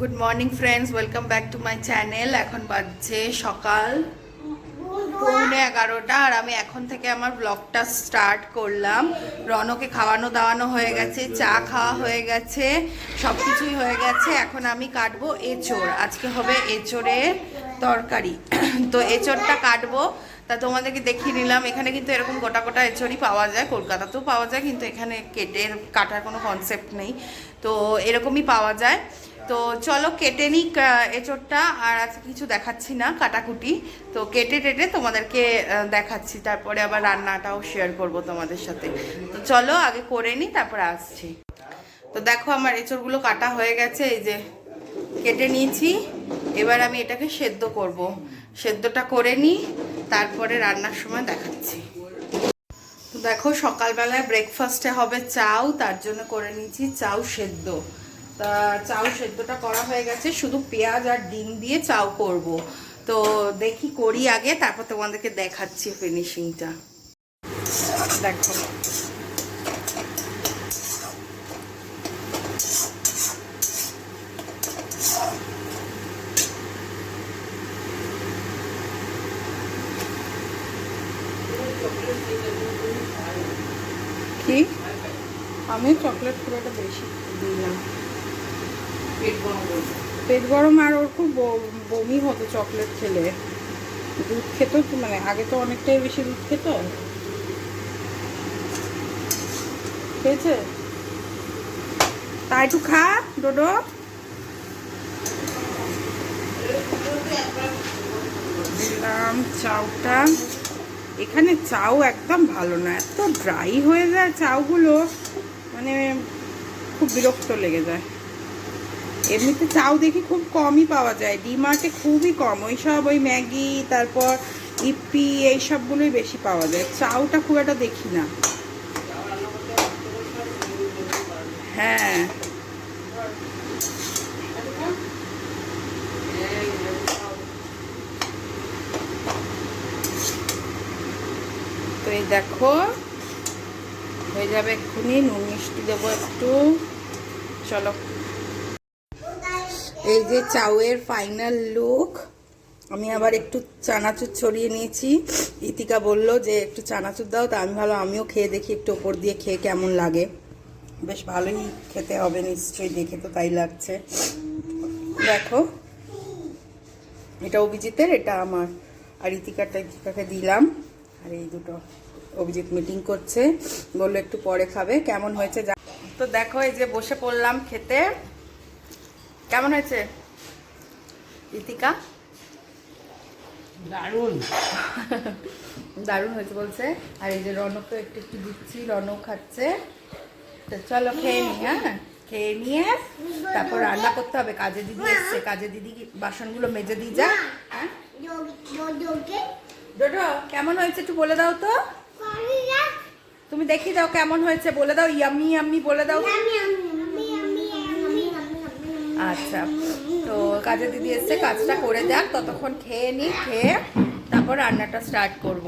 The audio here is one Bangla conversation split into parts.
Good morning friends welcome back to my channel এখন বাজছে সকাল পৌনে এগারোটা, আর আমি এখন থেকে আমার ব্লগটা স্টার্ট করলাম। রনকে খাওয়ানো দাওয়ানো হয়ে গেছে, চা খাওয়া হয়ে গেছে সব কিছুই হয়ে গেছে। এখন আমি কাটবো এঁচড়। আজকে হবে এঁচড়ের তরকারি। তো এঁচড়টা কাটবো। তা তোমাদেরকে দেখিয়ে নিলাম। এখানে কিন্তু এরকম গোটা গোটা এঁচড়ই পাওয়া যায়। কলকাতাতেও পাওয়া যায়, কিন্তু এখানে কেটে কাটার কোনো কনসেপ্ট নেই। তো এরকমই পাওয়া যায়। তো চলো কেটে নিই এঁচোড়টা, আর আজকে কিছু দেখাচ্ছি না, কাটাকুটি। তো কেটে টেটে তোমাদেরকে দেখাচ্ছি, তারপরে আবার রান্নাটাও শেয়ার করব তোমাদের সাথে। তো চলো আগে করে নিই, তারপরে আসছি। তো দেখো আমার এঁচোড়গুলো কাটা হয়ে গেছে, এই যে কেটে নিয়েছি। এবার আমি এটাকে সেদ্ধ করব। সেদ্ধটা করে নিই, তারপরে রান্নার সময় দেখাচ্ছি। দেখো সকালবেলায় ব্রেকফাস্টে হবে চাউ, তার জন্য করে নিয়েছি চাউ সেদ্ধ। তা চাউ সেদ্ধটা করা হয়ে গেছে, শুধু পেঁয়াজ আর ডিম দিয়ে চাউ করব। তো দেখি করি আগে, তারপর তোমাদেরকে দেখাচ্ছি ফিনিশিংটা দেখো। আমি চকলেট খুব একটা বেশি। পেট গরম আর ওর খুব বমি হতো চকলেট খেলে। দুধ খেত মানে আগে তো অনেকটাই বেশি দুধ খেত। খেয়েছে? তা একটু খা, ডোডো। দিলাম চাউটা। এখানে চাউ একদম ভালো না, এত ড্রাই হয়ে যায় চাউগুলো। মানে খুব বিরক্ত লেগে যায়। এমনিতে চাউ দেখি খুব কমই পাওয়া যায়। ডিমার্টে খুবই কম। ওই সব ওই ম্যাগি, তারপর ইপি, এই সবগুলোই বেশি পাওয়া যায়। চাউটা খুব একটা দেখি না। হ্যাঁ। তো এই দেখো, হয়ে যাবে এক্ষুনি। নুন মিষ্টি দেবো একটু। চলো। এই যে চাউয়ের ফাইনাল লুক আমি আবার একটু চানাচুর ছড়িয়ে নিয়েছি। ইতিকা বলল যে, একটু চানাচুর দাও। তা আমি ভালো আমিও খেয়ে দেখি একটু ওপর দিয়ে খেয়ে কেমন লাগে। বেশ ভালোই খেতে হবে, নিশ্চয়ই দেখে তো তাই লাগছে। দেখো, এটা অভিজিতের, এটা আমার। আর ইতিকাটা ইতিকাকে দিলাম। আর এই দুটো অভিজিৎ মিটিং করছে। বলল, একটু পরে খাবে। কেমন হয়েছে তো দেখো, এই যে বসে পড়লাম খেতে। কেমন হয়েছে? ইতিকা? দারুণ। দারুণ হয়েছে বলছে। আর এই যে রনককে একটু একটু দিচ্ছি রনক খাচ্ছে। তো চলো খেয়ে নি হ্যাঁ? খেয়ে নিয়ে তারপর রান্না করতে হবে। কাজে দিদি এসছে। কাজে দিদি বাসনগুলো মেজে দিয়ে যা হ্যাঁ? ডোডো কেমন হয়েছে একটু বলে দাও তো। তুমি দেখিয়ে দাও কেমন হয়েছে। বলে দাও ইয়ামি ইয়াম্মি বলে দাও। আচ্ছা তো কাজে দিদি এসছে, কাজটা করে যাক, ততক্ষণ খেয়ে নি খেয়ে তারপর রান্নাটা স্টার্ট করব।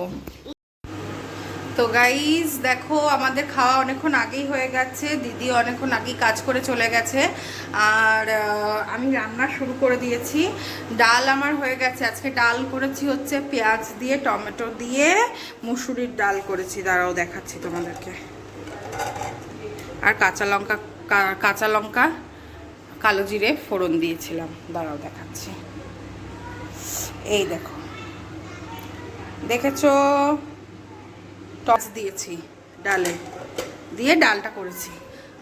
তো গাইজ দেখো, আমাদের খাওয়া অনেকক্ষণ আগেই হয়ে গেছে, দিদি অনেকক্ষণ আগেই কাজ করে চলে গেছে, আর আমি রান্না শুরু করে দিয়েছি। ডাল আমার হয়ে গেছে, আজকে ডাল করেছি হচ্ছে পেঁয়াজ দিয়ে, টমেটো দিয়ে, মুসুরির ডাল করেছি, দাঁড়াও দেখাচ্ছি তোমাদেরকে। আর কাঁচা লঙ্কা কাঁচা লঙ্কা কালো জিরে ফোড়ন দিয়েছিলাম। দাঁড়াও দেখাচ্ছি। এই দেখো। দেখেছ? টস দিয়েছি ডালে। দিয়ে ডালটা করেছি।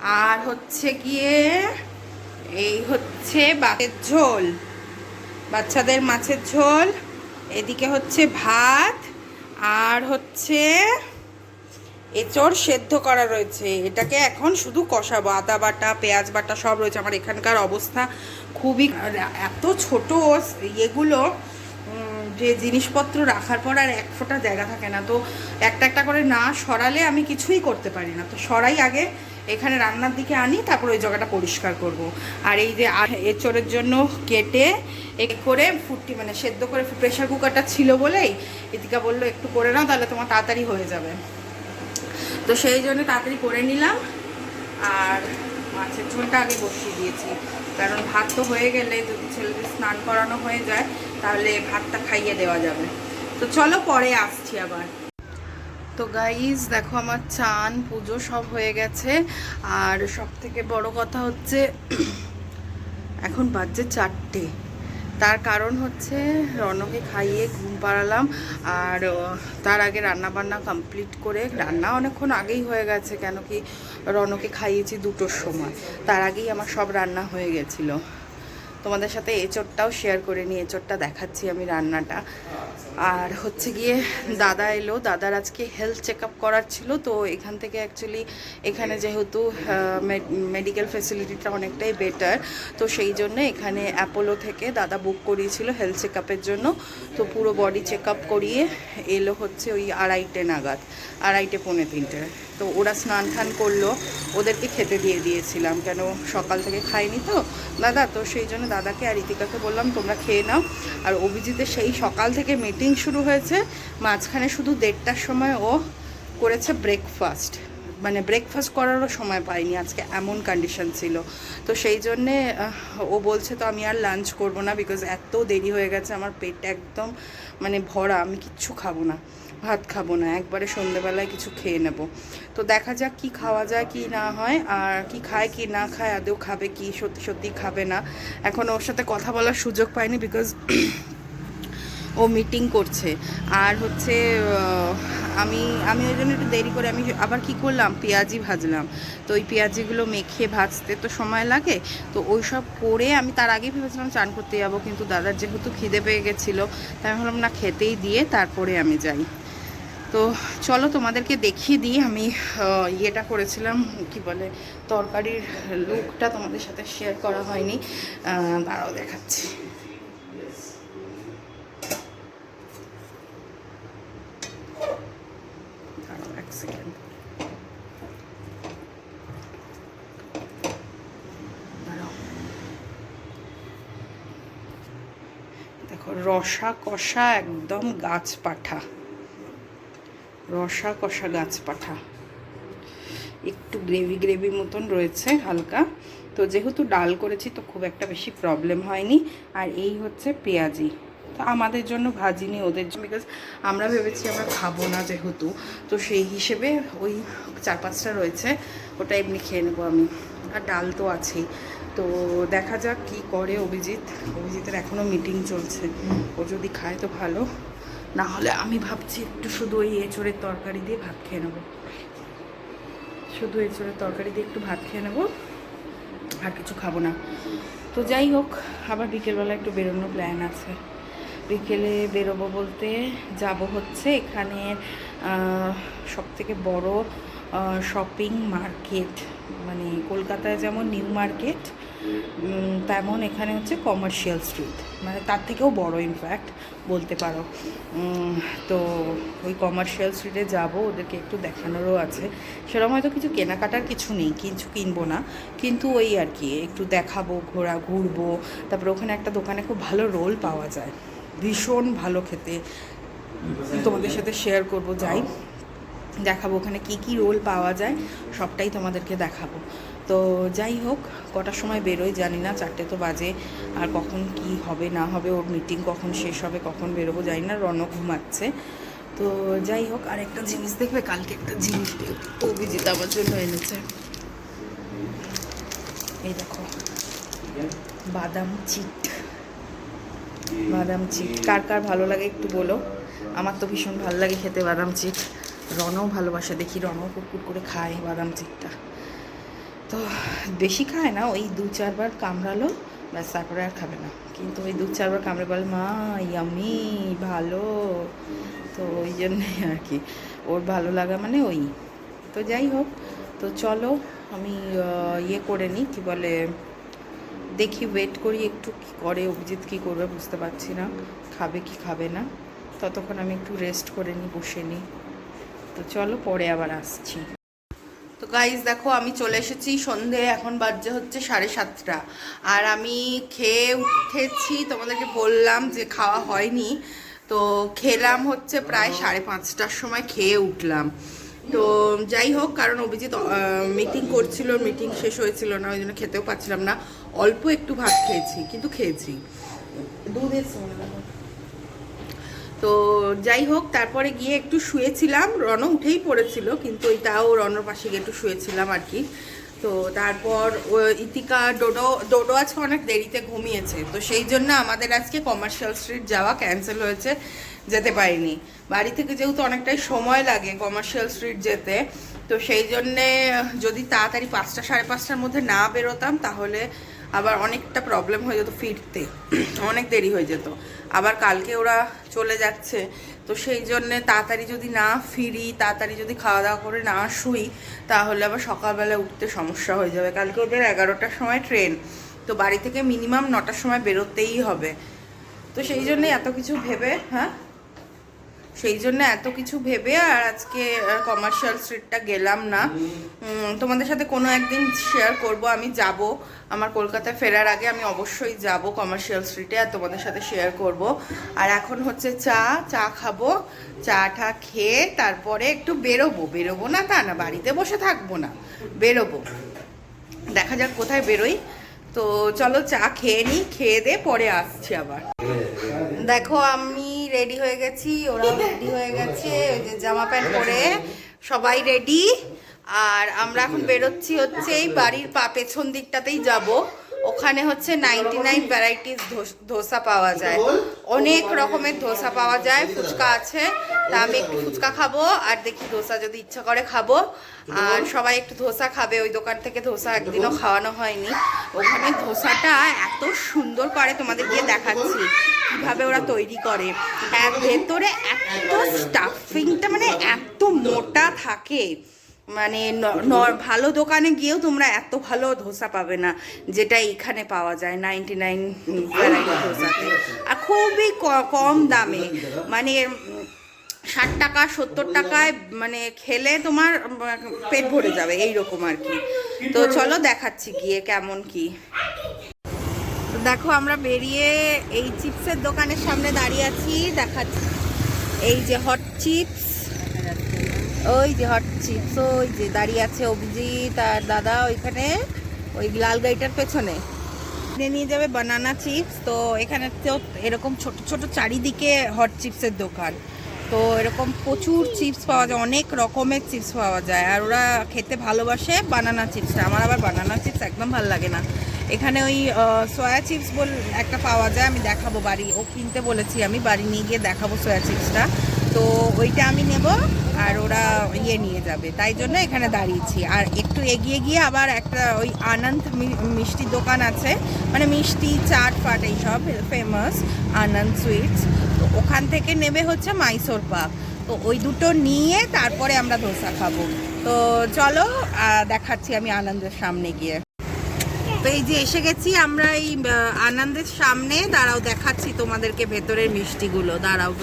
আর হচ্ছে গিয়ে এই হচ্ছে বাতের ঝোল। বাচ্চাদের মাছের ঝোল। এদিকে হচ্ছে ভাত। আর হচ্ছে এঁচড় সেদ্ধ করা রয়েছে। এটাকে এখন শুধু কষাবো। আদা বাটা, পেঁয়াজ বাটা সব রয়েছে। আমার এখানকার অবস্থা খুবই এত ছোট ইয়েগুলো যে জিনিসপত্র রাখার পর আর এক ফোঁটা জায়গা থাকে না। তো একটা একটা করে না সরালে আমি কিছুই করতে পারি না। তো সরাই আগে এখানে রান্নার দিকে আনি, তারপর ওই জায়গাটা পরিষ্কার করব। আর এই যে এঁচড়ের জন্য কেটে এ করে ফুটি মানে সেদ্ধ করে প্রেশার কুকারটা ছিল বলেই এদিকে বলল, একটু করে নাও, তাহলে তোমার তাড়াতাড়ি হয়ে যাবে। তো সেই জন্য তাড়াতাড়ি করে নিলাম। আর মাছের ঝোলটা আগে বসিয়ে দিয়েছি। কারণ ভাত তো হয়ে গেলে যদি ছেলেদের স্নান করানো হয়ে যায়, তাহলে ভাতটা খাইয়ে দেওয়া যাবে। তো চলো পরে আসছি আবার। তো গাইজ দেখো আমার চান, পুজো সব হয়ে গেছে। আর সব থেকে বড় কথা হচ্ছে, এখন বাজছে চারটে। তার কারণ হচ্ছে রনকে খাইয়ে ঘুম পাড়ালাম আর তার আগে রান্না বান্না কমপ্লিট করে রান্না অনেকক্ষণ আগেই হয়ে গেছে, কেন কি রনকে খাইয়েছি দুটোর সময়। তার আগেই আমার সব রান্না হয়ে গেছিল। তোমাদের সাথে এঁচোড়টাও শেয়ার করে নিই এঁচোড়টা দেখাচ্ছি আমি রান্নাটা। আর হচ্ছে গিয়ে দাদা এলো, দাদার আজকে হেলথ চেক করার ছিল, তো এখান থেকে অ্যাকচুয়ালি এখানে যেহেতু মেডিকেল ফেসিলিটিটা অনেকটাই বেটার তো সেই জন্য এখানে অ্যাপোলো থেকে দাদা বুক করিয়েছিল হেলথ চেক জন্য। তো পুরো বডি চেক করিয়ে এলো হচ্ছে ওই আড়াইটে নাগাদ, আড়াইটে পৌনে তিনটে। তো ওরা স্নান টান করল, ওদেরকে খেতে দিয়ে দিয়েছিলাম। কেন সকাল থেকে খাইনি তো? দাদা, তো সেই জন্য দাদাকে আর ইতিকাকে বললাম, তোমরা খেয়ে নাও। আর অভিজিতের সেই সকাল থেকে মিটিং শুরু হয়েছে। মাঝখানে শুধু দেড়টার সময় ও করেছে ব্রেকফাস্ট মানে ব্রেকফাস্ট করারও সময় পাইনি আজকে এমন কন্ডিশন ছিল। তো সেই জন্যে ও বলছে, তো আমি আর লাঞ্চ করব না বিকজ এত দেরি হয়ে গেছে, আমার পেট একদম মানে ভরা, আমি কিচ্ছু খাব না। ভাত খাব না, একবারে সন্ধেবেলায় কিছু খেয়ে নেব। তো দেখা যাক কি খাওয়া যায়, কি না হয়, আর কি খায়, কি না খায়, আদৌ খাবে কি, সত্যি সত্যি খাবে না। এখন ওর সাথে কথা বলার সুযোগ পাইনি বিকজ ও মিটিং করছে। আর হচ্ছে আমি আমি ওই জন্য একটু দেরি করে, আমি আবার কি করলাম, পেঁয়াজি ভাজলাম। তো ওই পেঁয়াজিগুলো মেখে ভাজতে তো সময় লাগে। তো ওই সব করে আমি তার আগেই ভেবেছিলাম চান করতে যাব, কিন্তু দাদার যেহেতু খিদে পেয়ে গেছিল, তাই আমি ভাবলাম না, খেতেই দিয়ে তারপরে আমি যাই। তো চলো তোমাদেরকে দেখিয়ে দিই। আমি ইয়েটা করেছিলাম, কি বলে, তরকারির লুকটা তোমাদের সাথে শেয়ার করা হয়নি। দাঁড়াও দেখাচ্ছি। দেখো রসা কষা একদম গাছ পাঠা। রসা কষা গাছ পাঠা। একটু গ্রেভি গ্রেভি মতন রয়েছে হালকা। তো যেহেতু ডাল করেছি, তো খুব একটা বেশি প্রবলেম হয়নি। আর এই হচ্ছে পেঁয়াজি। তো আমাদের জন্য ভাজিনি ওদের জন্য। বিকজ আমরা ভেবেছি আমরা খাব না যেহেতু। তো সেই হিসেবে ওই চার পাঁচটা রয়েছে, ওটা এমনি খেয়ে নেব আমি। আর ডাল তো আছেই। তো দেখা যাক কি করে অভিজিৎ। অভিজিতের এখনও মিটিং চলছে। ও যদি খায় তো ভালো। না হলে আমি ভাবছি একটু শুধু ওই এঁচড়ের তরকারি দিয়ে ভাত খেয়ে নেব। শুধু এঁচড়ের তরকারি দিয়ে একটু ভাত খেয়ে নেব, আর কিছু খাব না। তো যাই হোক, আবার বিকেলবেলা একটু বেরোনোর প্ল্যান আছে। বিকেলে বেরোবো বলতে যাব হচ্ছে এখানে সব থেকে বড় শপিং মার্কেট মানে কলকাতায় যেমন নিউ মার্কেট তেমন এখানে হচ্ছে কমার্শিয়াল স্ট্রিট মানে তার থেকেও বড় ইনফ্যাক্ট বলতে পারো। তো ওই কমার্শিয়াল স্ট্রিটে যাব, ওদেরকে একটু দেখানোরও আছে। সেরকম হয়তো কিছু কেনাকাটার কিছু নেই, কিছু কিনবো না। কিন্তু ওই আর কি, একটু দেখাবো, ঘোরা, ঘুরবো। তারপরে ওখানে একটা দোকানে খুব ভালো রোল পাওয়া যায়। ভীষণ ভালো খেতে। তোমাদের সাথে শেয়ার করব, যাই। দেখাবো ওখানে কি কি রোল পাওয়া যায়, সবটাই তোমাদেরকে দেখাবো। তো যাই হোক, কটার সময় বেরোই, জানি না, চারটে তো বাজে। আর কখন কি হবে, না হবে, ওর মিটিং কখন শেষ হবে, কখন বেরোবো, জানি না রণ ঘুমাচ্ছে। তো যাই হোক, আর একটা জিনিস দেখবে, কালকে একটা জিনিস অভিজিৎ আমার জন্য এনেছে। এই দেখো, বাদাম চিট। বাদাম চিট। কার কার ভালো লাগে একটু বলো? আমার তো ভীষণ ভালো লাগে খেতে বাদাম চিট। রনও ভালোবাসে, দেখি রনও কুটকুট করে খায় বাদাম চিটটা। তো বেশি খায় না, ওই দু চারবার কামড়ালো, ব্যাস তারপরে আর খাবে না। কিন্তু ওই দু চারবার কামড়ে বলে, মা ইয়ামি ভালো। তো ওই জন্যই আর কি, ওর ভালো লাগা মানে ওই। তো যাই হোক, তো চলো আমি ইয়ে করে নিই, কী বলে, দেখি ওয়েট করি একটু কি করে, অভিজিৎ কী করবে বুঝতে পারছি না, খাবে কি খাবে না। ততক্ষণ আমি একটু রেস্ট করে নিই, বসে নিই। তো চলো পরে আবার আসছি। গাইজ দেখো, আমি চলে এসেছি সন্ধে, এখন বাজে হচ্ছে সাড়ে সাতটা। আর আমি খেয়ে উঠেছি, তোমাদেরকে বললাম যে খাওয়া হয়নি। তো খেলাম হচ্ছে প্রায় সাড়ে পাঁচটার সময়, খেয়ে উঠলাম। তো যাই হোক, কারণ অভিজিৎ মিটিং করছিল মিটিং শেষ হয়েছিল না, ওই জন্য খেতেও পাচ্ছিলাম না। অল্প একটু ভাত খেয়েছি, কিন্তু খেয়েছি। দুধ এসছে মনে হয়। তো যাই হোক, তারপরে গিয়ে একটু শুয়েছিলাম। রণ উঠেই পড়েছিল, কিন্তু ওইটাও রণর পাশে গিয়ে একটু শুয়েছিলাম আর কি। তো তারপর ইতিকা, ডোডো ডোডো আজকে অনেক দেরিতে ঘুমিয়েছে। তো সেই জন্য আমাদের আজকে কমার্শিয়াল স্ট্রিট যাওয়া ক্যান্সেল হয়েছে, যেতে পারিনি। বাড়ি থেকে যেহেতু অনেকটাই সময় লাগে কমার্শিয়াল স্ট্রিট যেতে, তো সেই জন্যে যদি তাড়াতাড়ি পাঁচটা, সাড়ে পাঁচটার মধ্যে না বেরোতাম, তাহলে আবার অনেকটা প্রবলেম হয়ে যেত ফিরতে। অনেক দেরি হয়ে যেত। আবার কালকে ওরা চলে যাচ্ছে। তো সেই জন্যে তাড়াতাড়ি যদি না ফিরি, তাড়াতাড়ি যদি খাওয়া দাওয়া করে না শুই, তাহলে আবার সকালবেলা উঠতে সমস্যা হয়ে যাবে। কালকে ওদের এগারোটার সময় ট্রেন। তো বাড়ি থেকে মিনিমাম নটার সময় বেরোতেই হবে। তো সেই জন্যে এত কিছু ভেবে হ্যাঁ? সেই জন্য এত কিছু ভেবে আর আজকে কমার্শিয়াল স্ট্রিটটা গেলাম না। তোমাদের সাথে কোনো একদিন শেয়ার করব, আমি যাব। আমার কলকাতায় ফেরার আগে আমি অবশ্যই যাব কমার্শিয়াল স্ট্রিটে আর তোমাদের সাথে শেয়ার করব। আর এখন হচ্ছে চা চা খাব চা টা খেয়ে তারপরে একটু বেরোবো। বেরোবো না তা না, বাড়িতে বসে থাকব না, বেরোবো। দেখা যাক কোথায় বেরোই। তো চলো চা খেয়ে নিই খেয়ে দে, পরে আসছি আবার। দেখো, আমি রেডি হয়ে গেছি ওরা রেডি হয়ে গেছে ওই যে জামা প্যান্ট পরে সবাই রেডি আর আমরা এখন বেরোচ্ছি হচ্ছে এই বাড়ির পা পেছন দিকটাতেই যাব। ওখানে হচ্ছে নাইনটি নাইন ভ্যারাইটিস ধোসা পাওয়া যায়। অনেক রকমের ধোসা পাওয়া যায়। ফুচকা আছে। তা আমি একটু ফুচকা খাব আর দেখি ধোসা যদি ইচ্ছা করে খাব। আর সবাই একটু ধোসা খাবে। ওই দোকান থেকে ধোসা একদিনও খাওয়ানো হয়নি। ওখানে ধোসাটা এত সুন্দর করে তোমাদের গিয়ে দেখাচ্ছি। কীভাবে ওরা তৈরি করে। ভেতরে এত স্টাফিংটা মানে এত মোটা থাকে। মানে ভালো দোকানে গিয়েও তোমরা এত ভালো ধোসা পাবে না, যেটা এখানে পাওয়া যায় নাইনটি নাইন ধোসাতে। আর খুবই কম দামে। মানে ষাট টাকা, সত্তর টাকায় মানে খেলে তোমার পেট ভরে যাবে এই রকম আর কি। তো চলো দেখাচ্ছি গিয়ে কেমন কি। দেখো, আমরা বেরিয়ে এই চিপসের দোকানের সামনে দাঁড়িয়ে আছি, দেখাচ্ছি। এই যে হট চিপস ওই যে হট চিপস, ওই যে দাঁড়িয়ে আছে অভিজিৎ আর দাদা ওইখানে, ওই লাল গাড়িটার পেছনে। নিয়ে যাবে বানানা চিপস তো এখানে তো এরকম ছোট ছোট চারিদিকে হট চিপসের দোকান। তো এরকম প্রচুর চিপস পাওয়া যায়, অনেক রকমের চিপস পাওয়া যায়। আর ওরা খেতে ভালোবাসে বানানা চিপসটা আমার আবার বানানা চিপস একদম ভালো লাগে না। এখানে ওই সয়া চিপস বল একটা পাওয়া যায়, আমি দেখাবো বাড়ি। ও কিনতে বলেছি, আমি বাড়ি নিয়ে গিয়ে দেখাবো সয়া চিপসটা তো ওইটা আমি নেব আর ওরা ইয়ে নিয়ে যাবে। তাই জন্য এখানে দাঁড়িয়েছি। আর একটু এগিয়ে গিয়ে আবার একটা ওই আনন্দ মি- মিষ্টির দোকান আছে। মানে মিষ্টি, চাট, ফাট এইসব ফেমাস আনন্দ সুইটস তো ওখান থেকে নেবে হচ্ছে মাইসোর পাক তো ওই দুটো নিয়ে তারপরে আমরা ধোসা খাব। তো চলো দেখাচ্ছি আমি আনন্দের সামনে গিয়ে। তো এই যে এসে গেছি আমরা এই আনন্দের সামনে। দাঁড়াও, দেখাচ্ছি তোমাদেরকে ভেতরের মিষ্টিগুলো। দাঁড়াও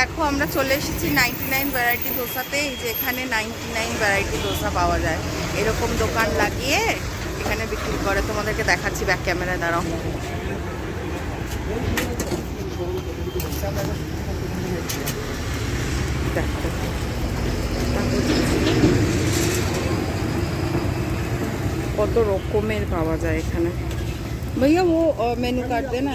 দেখো, আমরা চলে এসেছি নাইনটি নাইন ভ্যারাইটি ধোসাতে এই যে এখানে নাইনটি নাইন ভ্যারাইটি ধোসা পাওয়া যায়। এরকম দোকান লাগিয়ে এখানে বিক্রি করে। তোমাদেরকে দেখাচ্ছি ব্যাক ক্যামেরায় দেখো। কত রকমের পাওয়া যায় এখানে। ভাইয়া ও মেনু কার্ড দে না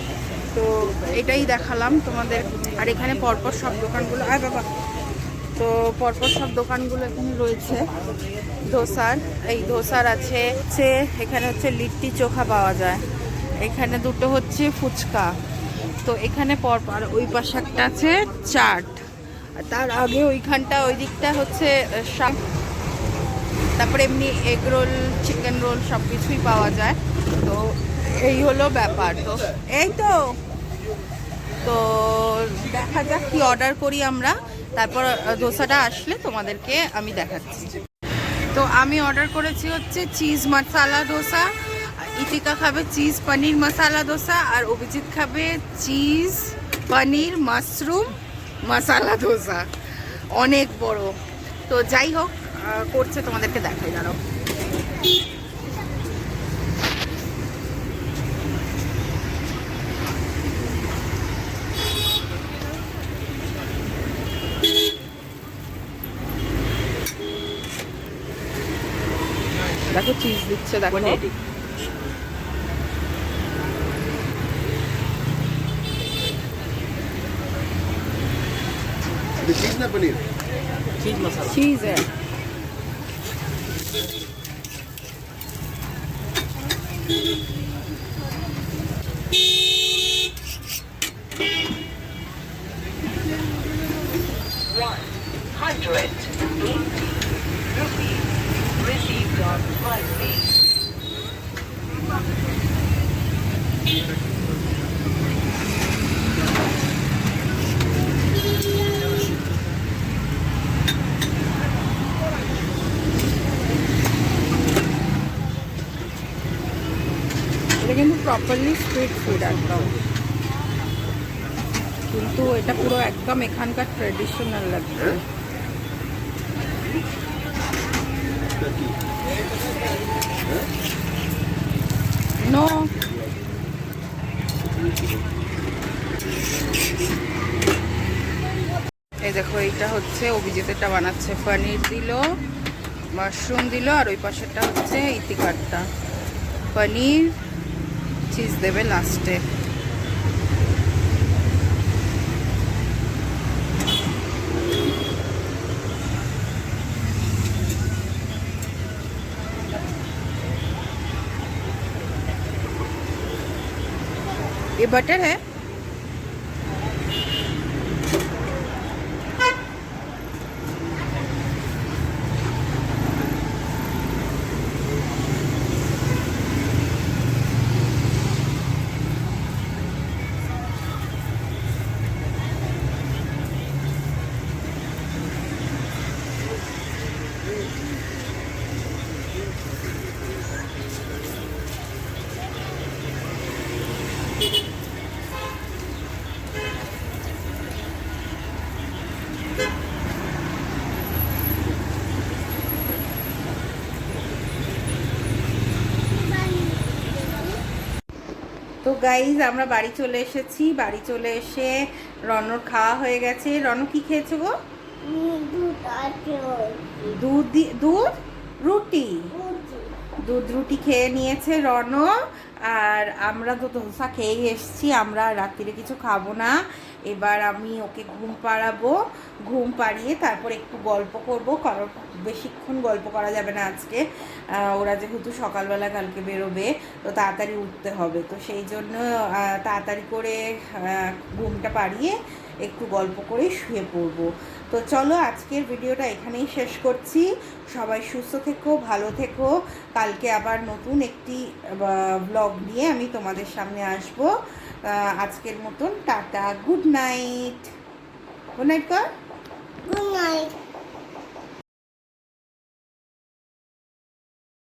তো এটাই দেখালাম তোমাদের। আর এখানে পরপর সব দোকানগুলো আয় বাবা। তো পরপর সব দোকানগুলো এখানে রয়েছে। ধোসার। এই ধোসার আছে হচ্ছে এখানে হচ্ছে লিট্টি চোখা পাওয়া যায়। এখানে দুটো হচ্ছে ফুচকা। তো এখানে পরপর ওই পাশে একটা আছে চাট। তার আগে ওইখানটা ওই দিকটা হচ্ছে তারপরে এমনি এগ রোল, চিকেন রোল সব কিছুই পাওয়া যায়। তো এই হলো ব্যাপার। তো এই তো। তো দেখা যাক কি অর্ডার করি আমরা। তারপর দোসাটা আসলে তোমাদেরকে আমি দেখাচ্ছি। তো আমি অর্ডার করেছি হচ্ছে চিজ মশালা দোসা, ইতিকা খাবে চিজ পনির মশালা দোসা, আর অভিজিৎ খাবে চিজ পনির মাশরুম মশালা দোসা। অনেক বড়। তো যাই হোক করছে তোমাদেরকে দেখাই দাঁড়াও। দেখো চিজ দিচ্ছে দেখো ये चीज ना पनीर चीज है hundred Properly street food একদম কিন্তু এটা পুরো একদম এখানকার ট্রেডিশনাল লাগবে। নো এই দেখো, এইটা হচ্ছে অভিজিতেরটা বানাচ্ছে। পনির দিল, মাশরুম দিল, আর ওই পাশেরটা হচ্ছে ইতিকারটা পনির চিজ দেবে লাস্টে ये बटर है তো গাইজ আমরা বাড়ি চলে এসেছি। বাড়ি চলে এসে রনর খাওয়া হয়ে গেছে। রন কি খেয়েছো গো? দুধ দুধ? রুটি? দুধ রুটি খেয়ে নিয়েছে রন, আর আমরা তো ধোসা খেয়েই এসেছি। আমরা রাত্রিরে কিছু খাব না। এবার আমি ওকে ঘুম পাড়াবো। ঘুম পাড়িয়ে তারপর একটু গল্প করব, কারণ বেশিক্ষণ গল্প করা যাবে না আজকে। ওরা যেহেতু সকালবেলা কালকে বেরোবে, তো তাড়াতাড়ি উঠতে হবে। তো সেই জন্য তাড়াতাড়ি করে ঘুমটা পাড়িয়ে একটু গল্প করে শুয়ে পড়ব। তো চলো আজকের ভিডিওটা এখানেই শেষ করছি। সবাই সুস্থ থেকো, ভালো থেকো। কালকে আবার নতুন একটি ব্লগ নিয়ে আমি তোমাদের সামনে আসব। আজকের মতন tata good night good night কর গুড night.